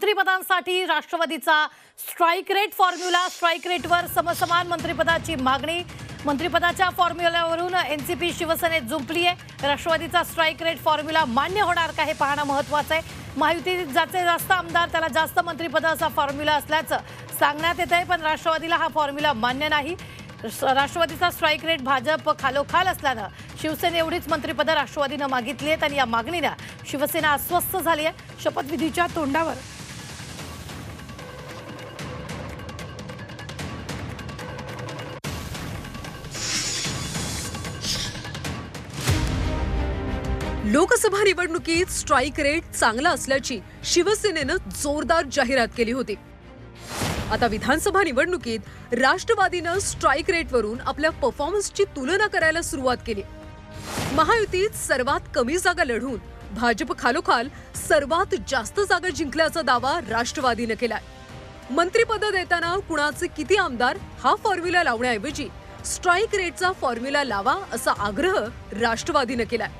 मंत्रिपदांसाठी राष्ट्रवादीचा strike rate formula strike रेटवर समसमान मंत्रिपदाची मागणी. मंत्रिपदाच्या फॉर्म्युल्यावरून एन सी पी शिवसेनेत जुंपली आहे राष्ट्रवादीचा स्ट्राईक रेट फॉर्म्युला मान्य होणार का हे पाहणं महत्वाचं आहे. महायुतीत ज्याचे जास्त आमदार त्याला जास्त मंत्रिपद असा फॉर्म्युला असल्याचं सांगण्यात येत आहे पण राष्ट्रवादीला हा फॉर्म्युला मान्य नाही. राष्ट्रवादीचा स्ट्राईक रेट भाजप खालोखाल असल्यानं शिवसेने एवढीच मंत्रिपदं राष्ट्रवादीनं मागितली आहेत आणि या मागणीनं शिवसेना अस्वस्थ झाली आहे शपथविधीच्या तोंडावर. लोकसभा निवडणुकीत स्ट्राईक रेट चांगला असल्याची शिवसेनेनं जोरदार जाहिरात केली होती. आता विधानसभा निवडणुकीत राष्ट्रवादीनं स्ट्राईक रेटवरून आपल्या परफॉर्मन्सची तुलना करायला सुरुवात केली. महायुतीत सर्वात कमी जागा लढून भाजप खालोखाल सर्वात जास्त जागा जिंकल्याचा दावा राष्ट्रवादीनं केलाय. मंत्रीपद देताना कुणाचे किती आमदार हा फॉर्म्युला लावण्याऐवजी स्ट्राईक रेटचा फॉर्म्युला लावा असा आग्रह राष्ट्रवादीनं केलाय.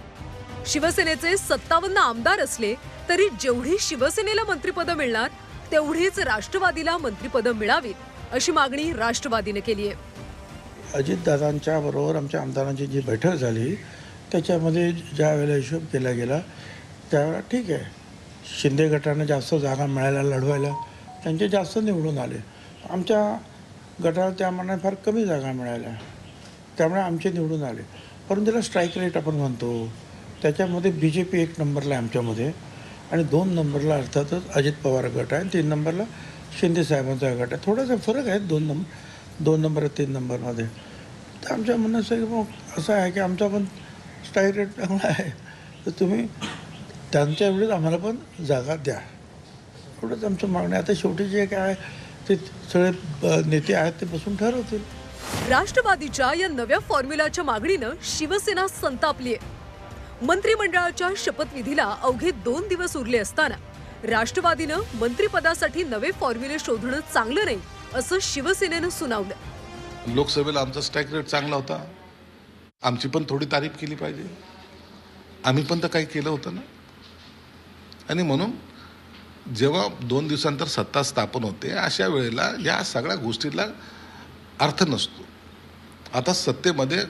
शिवसेनेचे सत्तावन्न आमदार असले तरी जेवढी शिवसेनेला मंत्रिपद मिळणार तेवढीच राष्ट्रवादीला मंत्रिपदं मिळावीत अशी मागणी राष्ट्रवादीने केली आहे. अजितदादांच्या बरोबर आमच्या आमदारांची जी बैठक झाली त्याच्यामध्ये ज्या वेळेला हिशोब केला गेला त्यावेळेला ठीक आहे शिंदे गटाने जास्त जागा मिळायला लढवायला त्यांचे जास्त निवडून आले. आमच्या गटाला त्यामानाने फार कमी जागा मिळाल्या त्यामुळे आमचे निवडून आले. परंतु त्याला स्ट्राईक रेट आपण म्हणतो त्याच्यामध्ये बी जे पी एक नंबरला आहे आमच्यामध्ये आणि दोन नंबरला अर्थातच अजित पवार गट आहे तीन नंबरला शिंदे साहेबांचा गट आहे. थोडासा फरक आहे दोन नंबर दोन नंबर तीन नंबरमध्ये. तर आमच्या म्हणणं की मग असं आहे की आमचा पण स्ट्राईक रेट चांगला आहे. तर तुम्ही त्यांच्या एवढीच आम्हाला पण जागा द्या. एवढंच आमचं मागणं आहे. आता शेवटी जे काय आहे ते सगळे नेते आहेत ते बसून ठरवतील. राष्ट्रवादीच्या या नव्या फॉर्म्युलाच्या मागणीनं शिवसेना संतापली आहे मंत्रिमंडळाच्या शपथविधीला अवघे दोन दिवस उरले असताना राष्ट्रवादीनं मंत्रिपदासाठी नवे फॉर्म्युले शोधणं चांगलं नाही असं शिवसेनेनं सुनावलं. लोकसभेला आमचा स्ट्राईक रेट चांगला होता. आमची पण थोडी तारीफ केली पाहिजे. आम्ही पण तर काही केलं होतं ना. आणि म्हणून जेव्हा दोन दिवसांतर सत्ता स्थापन होते अशा वेळेला या सगळ्या गोष्टीला अर्थ नसतो. आता सत्तेमध्ये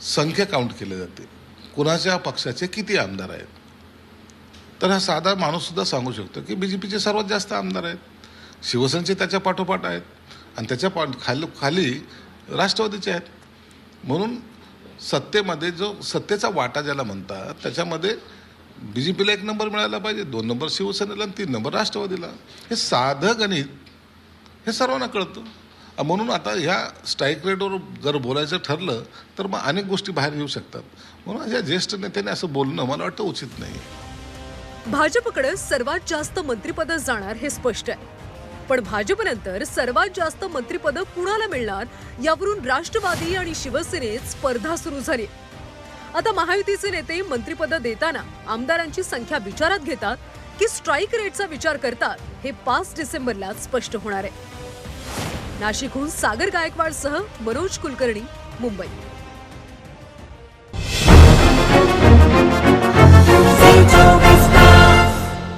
संख्या काउंट केली जाते. कुणाच्या पक्षाचे किती आमदार आहेत? तर हा साधा माणूससुद्धा सांगू शकतो की बी जे पीचे सर्वात जास्त आमदार आहेत. शिवसेनेचे त्याच्या पाठोपाठ आहेत. आणि त्याच्या पा खाली खाली राष्ट्रवादीचे आहेत. म्हणून सत्तेमध्ये जो सत्तेचा वाटा ज्याला म्हणतात त्याच्यामध्ये बी जे पीला एक नंबर मिळायला पाहिजे दोन नंबर शिवसेनेला आणि तीन नंबर राष्ट्रवादीला. हे साधं गणित हे सर्वांना कळतं. म्हणून आता ह्या स्ट्राईक रेटवर जर बोलायचं ठरलं तर मग अनेक गोष्टी बाहेर येऊ शकतात. म्हणून या ज्येष्ठ नेत्याने असं बोलणं मला वाटतं उचित नाही. भाजपकडे सर्वात जास्त मंत्रिपद जाणार हे स्पष्ट आहे. पण भाजपनंतर सर्वात जास्त मंत्रिपद कुणाला मिळणार यावरून राष्ट्रवादी आणि शिवसेनेत स्पर्धा सुरू झाली. आता महायुतीचे नेते मंत्रिपद देताना आमदारांची संख्या विचारात घेतात की स्ट्राईक रेटचा विचार करतात हे पाच डिसेंबरला स्पष्ट होणार आहे. नाशिकहून सागर गायकवाडसह मनोज कुलकर्णी मुंबई.